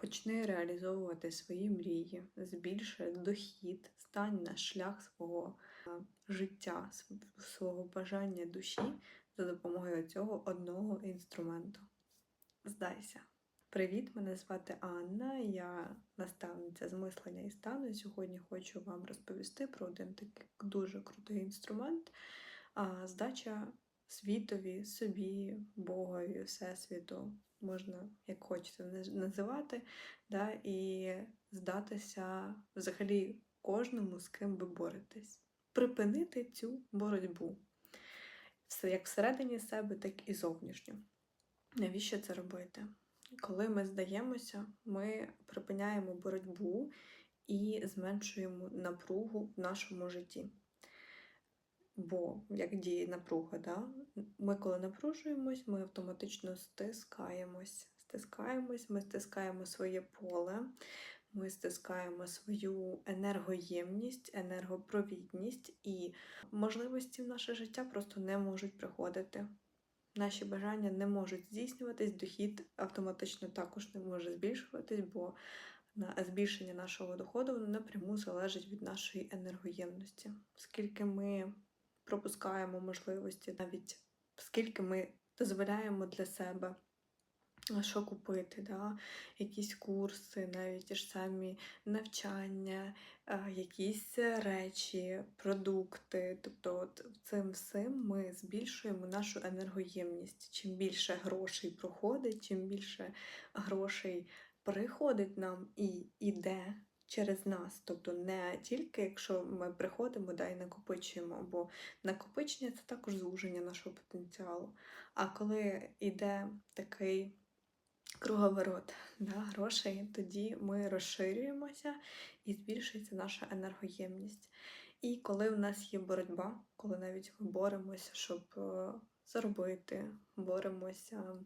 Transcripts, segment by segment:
Почни реалізовувати свої мрії, збільшуй дохід, стань на шлях свого е, життя, свого бажання душі за допомогою цього одного інструменту. Здайся. Привіт, мене звати Анна, я наставниця з мислення і стану. Сьогодні хочу вам розповісти про один такий дуже крутий інструмент здача світові, собі, Богові, Всесвіту, можна як хочете називати, да, і здатися взагалі кожному, з ким ви боретесь. Припинити цю боротьбу. Як всередині себе, так і зовнішньо. Навіщо це робити? Коли ми здаємося, ми припиняємо боротьбу і зменшуємо напругу в нашому житті. Бо як діє напруга, да? ми коли напружуємось, ми автоматично стискаємось. Стискаємось, ми стискаємо своє поле, ми стискаємо свою енергоємність, енергопровідність, і можливості в наше життя просто не можуть приходити. Наші бажання не можуть здійснюватись, дохід автоматично також не може збільшуватись, бо збільшення нашого доходу воно напряму залежить від нашої енергоємності. Скільки ми пропускаємо можливості, навіть скільки ми дозволяємо для себе що купити, да? якісь курси, навіть ті ж самі навчання, якісь речі, продукти. Тобто, от цим всім ми збільшуємо нашу енергоємність. Чим більше грошей проходить, чим більше грошей приходить нам і йде через нас. Тобто не тільки якщо ми приходимо да, і накопичуємо, бо накопичення це також звуження нашого потенціалу. А коли йде такий круговорот да, грошей, тоді ми розширюємося і збільшується наша енергоємність. І коли в нас є боротьба, коли навіть ми боремося, щоб е, заробити, боремося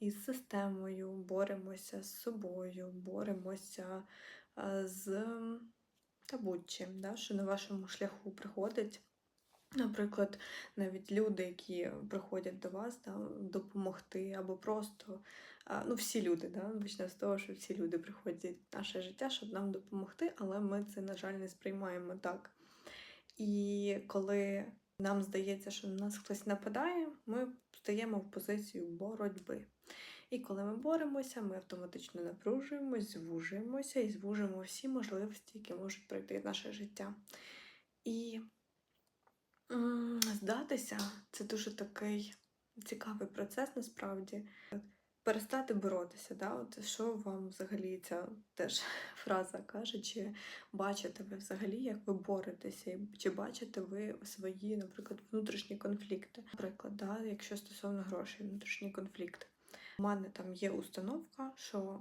із системою, боремося з собою, боремося е, з та будь-чим, да, що на вашому шляху приходить. Наприклад, навіть люди, які приходять до вас да, допомогти, або просто ну, всі люди, да, почнемо з того, що всі люди приходять в наше життя, щоб нам допомогти, але ми це, на жаль, не сприймаємо так. І коли нам здається, що на нас хтось нападає, ми стаємо в позицію боротьби. І коли ми боремося, ми автоматично напружуємось, звужуємося і звужуємо всі можливості, які можуть пройти в наше життя. І здатися це дуже такий цікавий процес насправді. Перестати боротися, да? От що вам взагалі ця теж фраза каже, чи бачите ви взагалі, як ви боретеся, чи бачите ви свої, наприклад, внутрішні конфлікти? Наприклад, да, якщо стосовно грошей, внутрішні конфлікти. У мене там є установка, що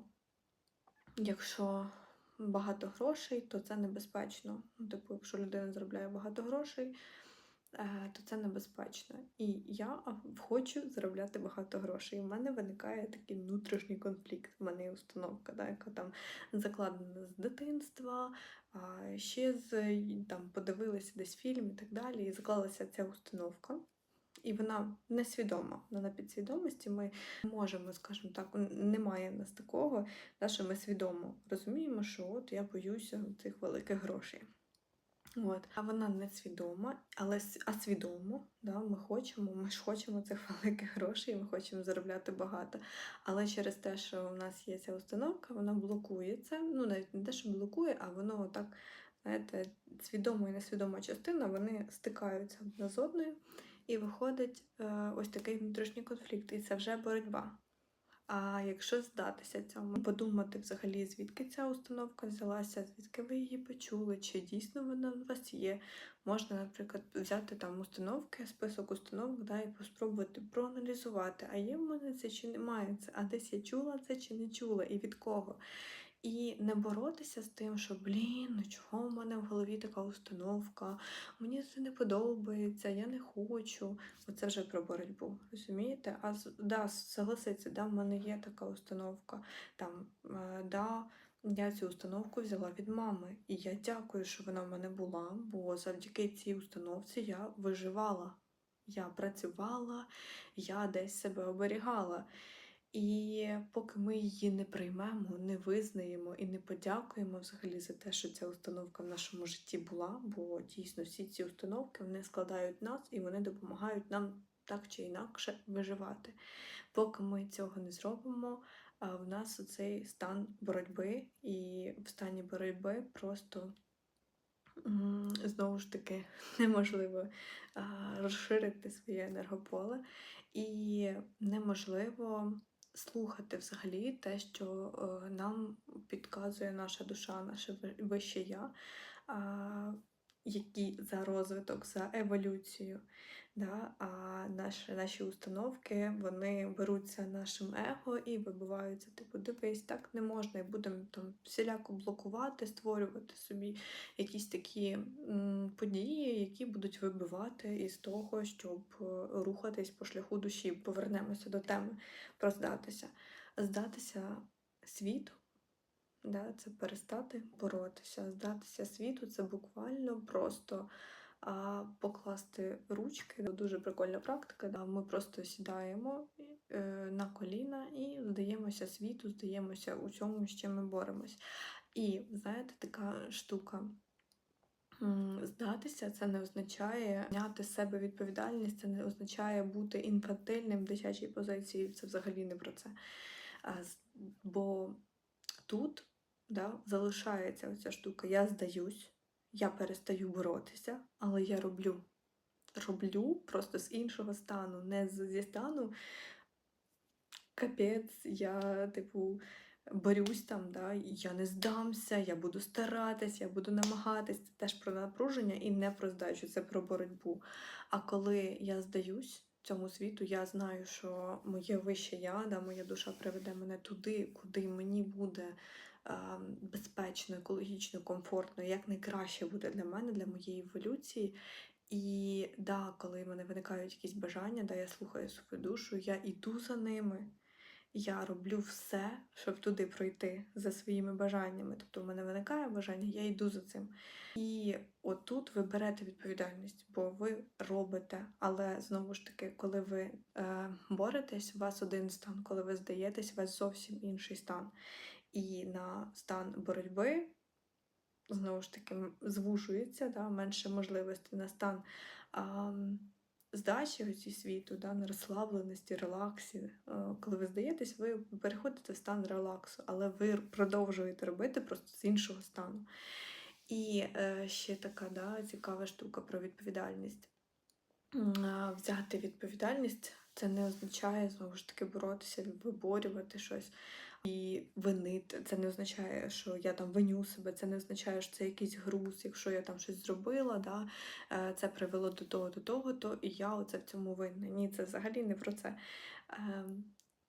якщо багато грошей, то це небезпечно. Ну, типу, якщо людина заробляє багато грошей, то це небезпечно. І я хочу заробляти багато грошей. В мене виникає такий внутрішній конфлікт. У мене є установка, да, яка там закладена з дитинства, ще з там подивилася десь фільм і так далі. І заклалася ця установка. І вона несвідома, вона на підсвідомості. Ми можемо, скажімо так, немає в нас такого, да, що ми свідомо розуміємо, що от я боюся цих великих грошей. От. А вона не свідома, але а свідомо, да, ми хочемо, ми ж хочемо цих великих грошей, ми хочемо заробляти багато. Але через те, що у нас є ця установка, вона блокує це. Ну, навіть не те, що блокує, а воно так, знаєте, свідома і несвідома частина, вони стикаються одна з одною, і виходить е, ось такий внутрішній конфлікт, і це вже боротьба. А якщо здатися цьому, подумати взагалі, звідки ця установка взялася, звідки ви її почули, чи дійсно вона у вас є. Можна, наприклад, взяти там установки, список установок, да, і спробувати проаналізувати, а є в мене це чи немає це, а десь я чула це чи не чула, і від кого. І не боротися з тим, що блін, ну чого в мене в голові така установка, мені це не подобається, я не хочу. Оце вже про боротьбу, розумієте? А да, согласиться, да, в мене є така установка. Там, е, да, я цю установку взяла від мами. І я дякую, що вона в мене була, бо завдяки цій установці я виживала. Я працювала, я десь себе оберігала. І поки ми її не приймемо, не визнаємо і не подякуємо взагалі за те, що ця установка в нашому житті була, бо дійсно всі ці установки вони складають нас і вони допомагають нам так чи інакше виживати. Поки ми цього не зробимо, в нас оцей стан боротьби, і в стані боротьби просто знову ж таки неможливо розширити своє енергополе, і неможливо слухати взагалі те, що е, нам підказує наша душа, наше вище я, які за розвиток, за еволюцію. Да? А наші, наші установки вони беруться нашим его і вибиваються. Типу, дивись, так не можна, і будемо там всіляко блокувати, створювати собі якісь такі м, події, які будуть вибивати із того, щоб е, рухатись по шляху душі. Повернемося до теми про здатися. Здатися світу. Да, це перестати боротися, здатися світу це буквально просто а, покласти ручки. Дуже прикольна практика. Да. Ми просто сідаємо е, на коліна і здаємося світу, здаємося у цьому, з чим ми боремось. І знаєте, така штука. Здатися це не означає зняти з себе відповідальність, це не означає бути інфантильним в дитячій позиції. Це взагалі не про це. Бо тут да, залишається оця штука. Я здаюсь, я перестаю боротися, але я роблю. Роблю просто з іншого стану, не зі стану капець, я, типу, борюсь там, да, я не здамся, я буду старатись, я буду намагатись. Це теж про напруження і не про здачу, це про боротьбу. А коли я здаюсь цьому світу, я знаю, що моє вище я, да, моя душа приведе мене туди, куди мені буде безпечно, екологічно, комфортно, як найкраще буде для мене, для моєї еволюції. І да, коли в мене виникають якісь бажання, да, я слухаю свою душу, я іду за ними. Я роблю все, щоб туди пройти за своїми бажаннями. Тобто в мене виникає бажання, я йду за цим. І отут ви берете відповідальність, бо ви робите. Але знову ж таки, коли ви е, боретесь, у вас один стан, коли ви здаєтесь, у вас зовсім інший стан. І на стан боротьби знову ж таки звужується, да, менше можливостей на стан а, здачі оці світу, да, на розслабленості, релаксі. Е, Коли ви здаєтесь, ви переходите в стан релаксу, але ви продовжуєте робити просто з іншого стану. І е, ще така да, цікава штука про відповідальність. Взяти відповідальність це не означає знову ж таки боротися, виборювати щось і винити. Це не означає, що я там виню себе, це не означає, що це якийсь груз, якщо я там щось зробила, да, е, це привело до того, до того, то і я оце в цьому винна. Ні, це взагалі не про це. Ем,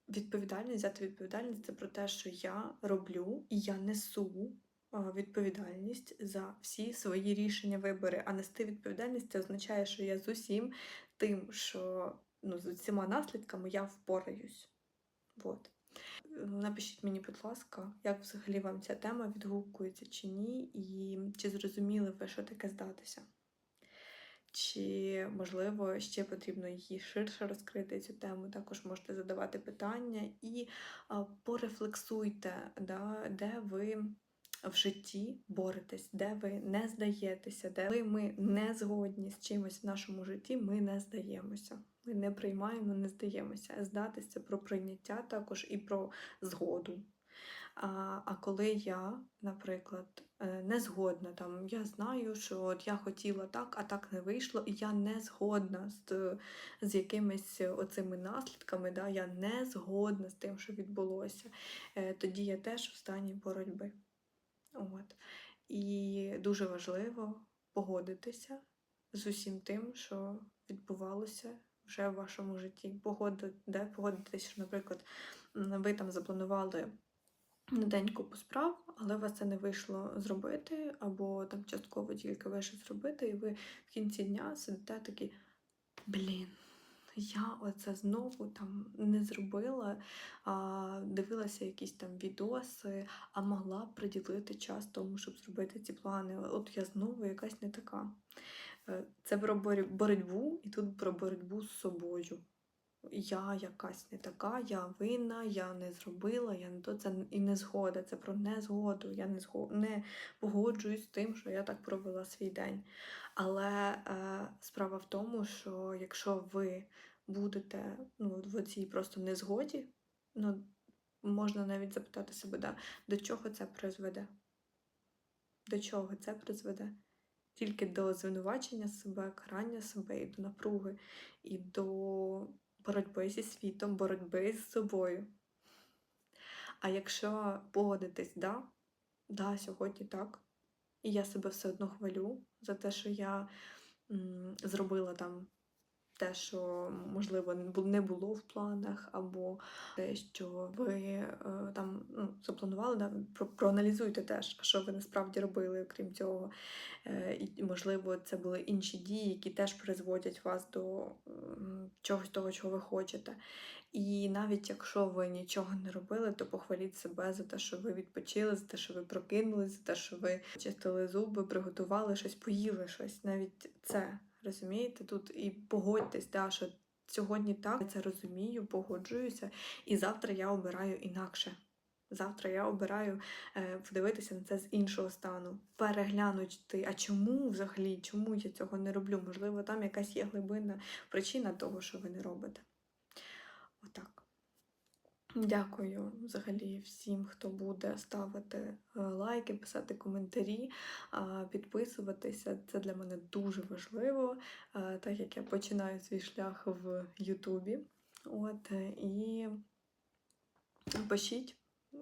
Відповідальність, взяти відповідальність це про те, що я роблю і я несу відповідальність за всі свої рішення, вибори. А нести відповідальність це означає, що я з усім тим, що ну, з усіма наслідками я впораюсь. Вот. Напишіть мені, будь ласка, як взагалі вам ця тема відгукується чи ні, і чи зрозуміли ви, що таке здатися? Чи, можливо, ще потрібно її ширше розкрити цю тему, також можете задавати питання і порефлексуйте, да, де ви в житті боретесь, де ви не здаєтеся, де коли ми не згодні з чимось в нашому житті, ми не здаємося. Ми не приймаємо, не здаємося. Здатись це про прийняття також і про згоду. А, а коли я, наприклад, е, не згодна, там я знаю, що от я хотіла так, а так не вийшло, і я не згодна з, з якимись оцими наслідками, да, я не згодна з тим, що відбулося, е, тоді я теж в стані боротьби. От. І дуже важливо погодитися з усім тим, що відбувалося вже в вашому житті. Погоди, де погодитися, що, наприклад, ви там запланували день купу справ, але у вас це не вийшло зробити, або там частково тільки вийшло зробити, і ви в кінці дня сидите такі, блін. Я оце знову там не зробила, а, дивилася якісь там відоси, а могла приділити час тому, щоб зробити ці плани. От я знову якась не така. Е, Це про боротьбу, і тут про боротьбу з собою. я якась не така, я винна, я не зробила, я не то це і не згода. Це про незгоду. Я не зго... не погоджуюсь з тим, що я так провела свій день. Але е, справа в тому, що якщо ви будете ну, в цій просто незгоді, ну, можна навіть запитати себе, да, до чого це призведе? До чого це призведе? Тільки до звинувачення себе, карання себе і до напруги, і до боротьби зі світом, боротьби з собою. А якщо погодитись, да, да, сьогодні так, і я себе все одно хвалю за те, що я м, зробила там те, що можливо не було в планах, або те, що ви е, там ну, запланували, да, про- проаналізуйте теж, що ви насправді робили, окрім цього. Е, І, можливо, це були інші дії, які теж призводять вас до чогось того, чого ви хочете. І навіть якщо ви нічого не робили, то похваліть себе за те, що ви відпочили, за те, що ви прокинулись, за те, що ви чистили зуби, приготували щось, поїли щось. Навіть це розумієте тут і погодьтесь, да, що сьогодні так, я це розумію, погоджуюся, і завтра я обираю інакше. Завтра я обираю е, подивитися на це з іншого стану, переглянути, а чому взагалі, чому я цього не роблю? Можливо, там якась є глибинна причина того, що ви не робите. Отак. Дякую взагалі всім, хто буде ставити е, лайки, писати коментарі, підписуватися. Це для мене дуже важливо, е, так як я починаю свій шлях в Ютубі. От, е, і пишіть,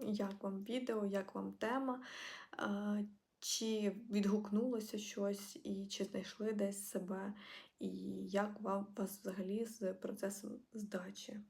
як вам відео, як вам тема, чи відгукнулося щось, і чи знайшли десь себе, і як вам вас взагалі з процесом здачі.